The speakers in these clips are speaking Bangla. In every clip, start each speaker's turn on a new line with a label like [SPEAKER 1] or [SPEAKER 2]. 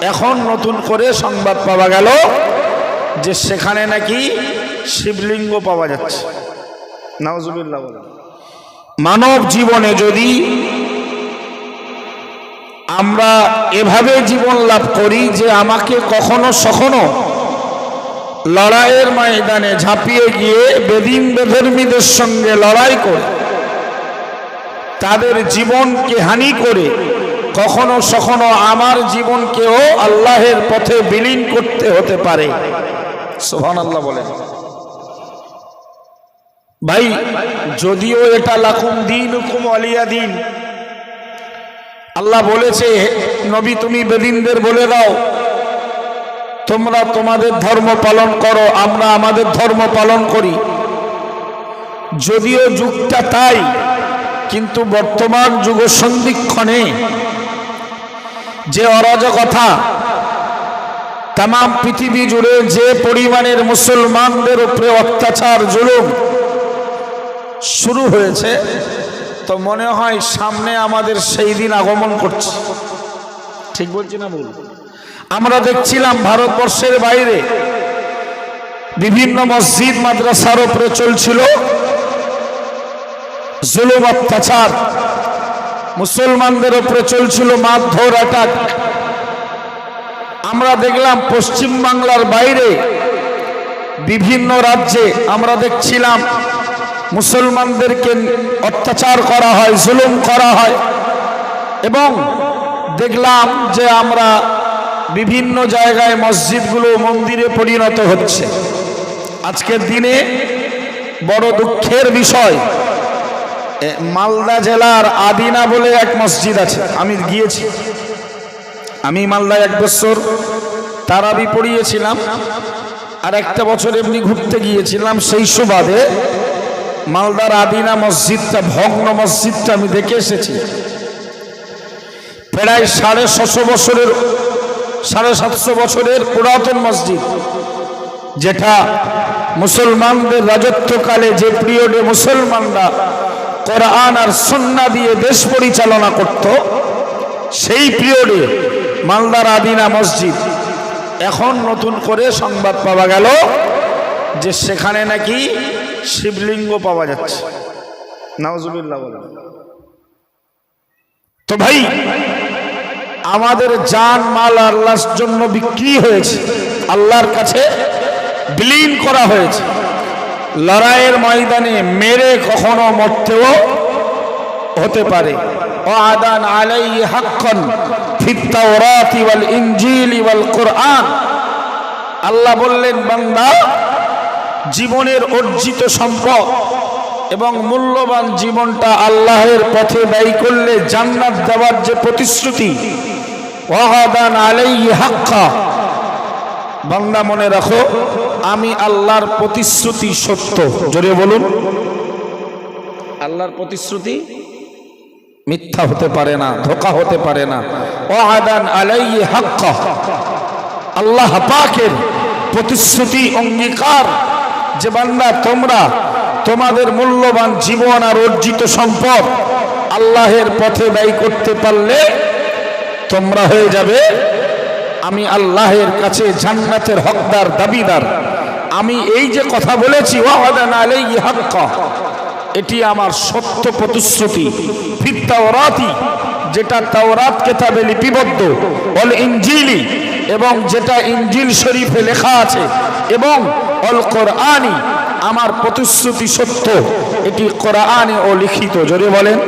[SPEAKER 1] এখন নতুন করে সংবাদ পাওয়া গেল যে সেখানে নাকি শিবলিঙ্গ পাওয়া যাচ্ছে নাওজুবিল্লাহ বলেন। মানব জীবনে যদি আমরা এভাবে জীবন লাভ করি যে আমাকে কখনো সখনো লড়াইয়ের ময়দানে ঝাঁপিয়ে গিয়ে বেদিন বেধর্মীদের সঙ্গে লড়াই করে, তাদের জীবনকে হানি করে কখনো সখনো আমার জীবনকেও আল্লাহের পথে বিলীন করতে হতে পারে। সোহান আল্লাহ বলেন। ভাই, যদিও এটা লাকুম দিন হুকুম আলিয়া দিন, আল্লাহ বলেছে, নবী তুমি বেদিনদের বলে দাও, তোমরা তোমাদের ধর্ম পালন করো, আমরা আমাদের ধর্ম পালন করি। যদিও যুগটা তাই, কিন্তু বর্তমান যুগ সন্ধিক্ষণে যে অরাজকতা তাম পৃথিবী জুড়ে যে পরিমাণের মুসলমানদের উপরে অত্যাচার, জুলুম শুরু হয়েছে, তো মনে হয় সামনে আমাদের সেই দিন আগমন করছে। ঠিক বলছি না বল আমরা দেখছিলাম ভারতবর্ষের বাইরে বিভিন্ন মসজিদ, মাদ্রাসার উপরে চলছিল জুলুম, অত্যাচার। মুসলমানদের উপরে চলছিল মারধর অ্যাটাক আমরা দেখলাম পশ্চিম বাংলার বাইরে বিভিন্ন রাজ্যে আমরা দেখছিলাম মুসলমানদেরকে অত্যাচার করা হয়, জুলুম করা হয়। এবং দেখলাম যে আমরা বিভিন্ন জায়গায় মসজিদগুলো মন্দিরে পরিণত হচ্ছে। আজকের দিনে বড় দুঃখের বিষয় মালদা জেলার আদিনা বলে এক মসজিদ আছে। আমি গিয়েছি। আমি মালদায় এক বছর তারাবি পড়িয়েছিলাম। আর একটা বছর এমনি ঘুরতে গিয়েছিলাম। সেই সুবাদে মালদার আদিনা মসজিদটা, ভগ্ন মসজিদটা আমি দেখে এসেছি। প্রায় সাড়ে ছশো বছরের, সাড়ে সাতশো বছরের পুরাতন মসজিদ, যেটা মুসলমানদের রাজত্বকালে যে পিরিয়ডে মুসলমানরা কোরআন আর সন্না দিয়ে দেশ পরিচালনা করত, সেই পিরিয়ডে মালদার আদিনা মসজিদ। এখন নতুন করে সংবাদ পাওয়া গেল যে সেখানে নাকি শিবলিঙ্গ পাওয়া যাচ্ছে। বলেন। তো ভাই, আমাদের জান, মাল আল্লাহর জন্য বিক্রি হয়েছে। আল্লাহর কাছে বিলীন করা হয়েছে। লড়াইয়ের ময়দানে মেরে কখনো মরতেও হতে পারে। আদান আলাই হাক্কন ফিত্তাওরাতি ওয়াল ইনজিলি ওয়াল কোরআন। আল্লাহ বললেন, বান্দা, জীবনের অর্জিত সম্পদ এবং মূল্যবান জীবনটা আল্লাহের পথে ব্যয় করলে জান্নাত দেওয়ার যে প্রতিশ্রুতি ওয়াহাদান আলাই হাক্কা বান্দা মনে রাখো আমি আল্লাহর প্রতিশ্রুতি সত্য। জোরে বলুন। আল্লাহর প্রতিশ্রুতি? মিথ্যা হতে পারে না ধোকা হতে পারে না। ওয়াহাদান আলাই হাক্কা। আল্লাহ পাকের প্রতিশ্রুতি অঙ্গীকার। যে বান্দা তোমরা তোমাদের মূল্যবান জীবন আর অর্জিত সম্পদ আল্লাহের পথে ব্যয় করতে পারলে তোমরা হয়ে যাবে আমি আল্লাহের কাছে জান্নাতের হকদার, দাবিদার। আমি এই যে কথা বলেছি এটি আমার সত্য প্রতিশ্রুতি। যেটা তাওরাত কেতাবে লিপিবদ্ধ। অল ইনজিলি, এবং যেটা ইঞ্জিল শরীফে লেখা আছে। এবং অল কোরআনি, আমার প্রতিশ্রুতি সত্য। এটি কোরআনে ও লিখিত, জোরে বলেন।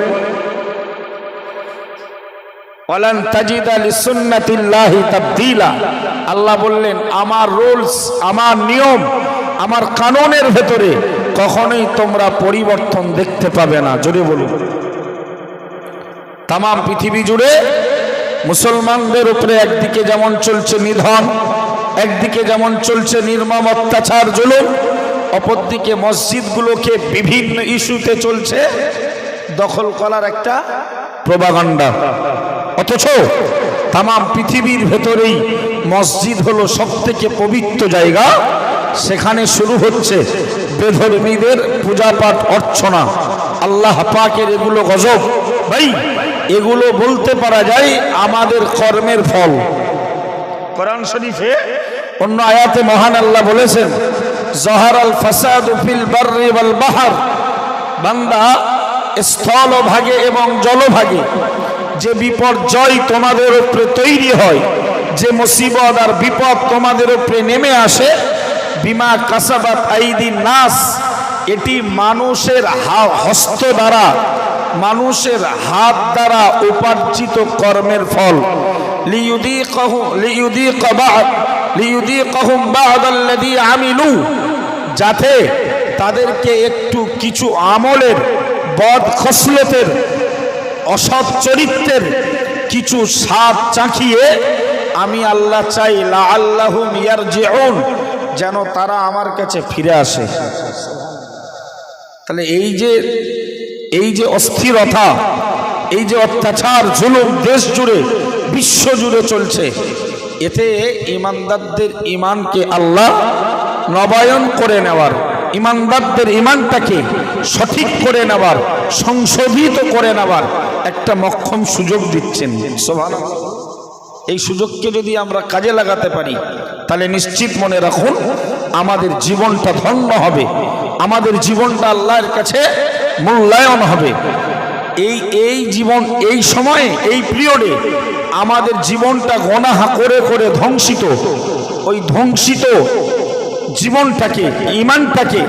[SPEAKER 1] ওয়ালান তাজিদা লিসুন্নাতিল্লাহি তাবদীলা। আল্লাহ বললেন, আমার রুলস, আমার নিয়ম, আমার কানুনের ভেতরে কখনোই তোমরা পরিবর্তন দেখতে পাবে না। জোরে বলুন। তাম পৃথিবী জুড়ে মুসলমানদের উপরে একদিকে যেমন চলছে নিধন, একদিকে যেমন চলছে নির্মম অত্যাচার, জুলুম, অপরদিকে মসজিদগুলোকে বিভিন্ন ইস্যুতে চলছে দখল করার একটা প্রবাগান্ডা। অথচ তাম পৃথিবীর ভেতরেই মসজিদ হলো সব থেকে পবিত্র জায়গা। সেখানে শুরু হচ্ছে বেধর্মীদের পূজাপাঠ অর্চনা। আল্লাহ পাকের এগুলো গজব। ভাই, এগুলো বলতে পারা যায় আমাদের কর্মের ফল। কোরআন শরীফে অন্য আয়াতে মহান আল্লাহ বলেছেন, জহার আল ফাসাদ ফিল বাহার। বান্দা স্থল ভাগে এবং জলভাগে যে বিপর্যয় তোমাদের উপরে তৈরি হয়, যে মুসিবত আর বিপদ তোমাদের উপরে নেমে আসে, বিমা কাসাবাত আইদিন নাস, এটি মানুষের হস্ত দ্বারা, মানুষের হাত দ্বারা উপার্জিত কর্মের ফল। লিউদিকাহু লিউদিকা বা'দ লিউদিকাহুম বা'দাল্লাযী আমিলু, যাতে তাদেরকে একটু কিছু আমলের বদ খসলতের অসৎ চরিত্রের কিছু স্বাদ চাখিয়ে আমি আল্লাহ চাই লা আল্লাহুম ইয়ারজিউন, যেন তারা আমার কাছে ফিরে আসে। তাহলে এই যে এই যে অস্থিরতা, এই যে অত্যাচার, জুলুম দেশ জুড়ে, বিশ্ব জুড়ে চলছে, এতে ইমানদারদের ইমানকে আল্লাহ নবায়ন করে নেওয়ার ইমানদারদের ইমানটাকে সঠিক করে নেওয়ার সংশোধিত করে নেওয়ার একটা মক্ষম সুযোগ দিচ্ছেন। সোভান এই সুযোগকে যদি আমরা কাজে লাগাতে পারি তাহলে নিশ্চিত মনে রাখুন আমাদের জীবনটা ধন্য হবে। আমাদের জীবনটা আল্লাহর কাছে মূল্যায়ন হবে। এই এই জীবন এই সময়ে এই পিরিয়ডে আমাদের জীবনটা গণাহা করে করে ধ্বংসিত। ওই ধ্বংসিত জীবনটাকে ইমানটাকে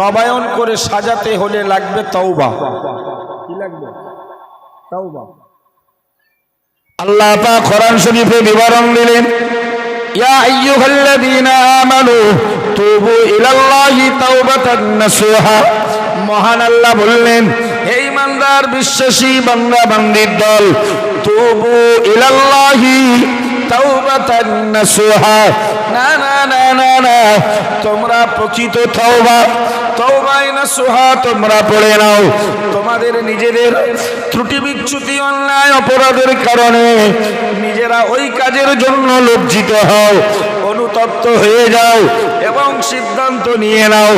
[SPEAKER 1] নবায়ন করে সাজাতে হলে লাগবে তওবা। কি লাগবে? তওবা। আল্লাহ পাক কোরআন শরীফে বিবরণ দিলেন ইয়া আইয়ুহাল্লাযীনা আমানু তুবু ইলাল্লাহি তাওবাতান নাসুহা। মহান আল্লাহ বললেন হে ইমানদার বিশ্বাসী বান্দা বান্দির দল তুবু ইলাল্লাহি তাওবাতান নাসুহা। না না না। না না তোমরা প্রকৃত তওবা। তওবাই নাসুহা তোমরা পড়ে নাও। তোমাদের নিজেদের ত্রুটি বিচ্যুতি, অন্যায়, অপরাধের কারণে নিজেরা ওই কাজের জন্য লজ্জিত হও। অনুতপ্ত হয়ে যাও এবং সিদ্ধান্ত নিয়ে নাও।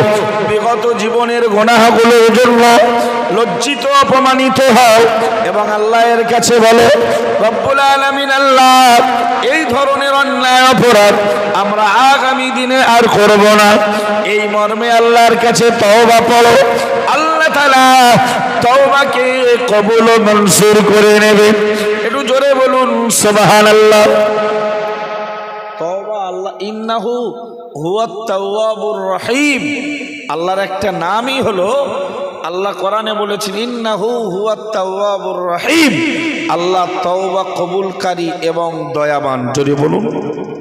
[SPEAKER 1] বিগত জীবনের গোনাহগুলোর জন্য লজ্জিত, অপমানিত হও এবং আল্লাহর কাছে বলো, রব্বুল আলামিন, আল্লাহ, এই ধরনের অন্যায়, অপরাধ আমরা আগামী দিনে আর করব না। এই মর্মে আল্লাহর কাছে তওবা পড়ো আল্লাহ তাআলা তওবাকে কবুল ও মনসুর করে নেবে। একটু জোরে বলুন, সুবহানাল্লাহ। তওবা আল্লাহ, ইন্নাহু হুয়াত তাওয়াবুর রহিম। আল্লাহর একটা নামই হলো, আল্লাহ কোরআনে বলেছেন, ইন্নাহু হুয়াত তাওয়াবুর রহিম। আল্লাহ তওবা কবুলকারী এবং দয়াবান। জোরে বলুন।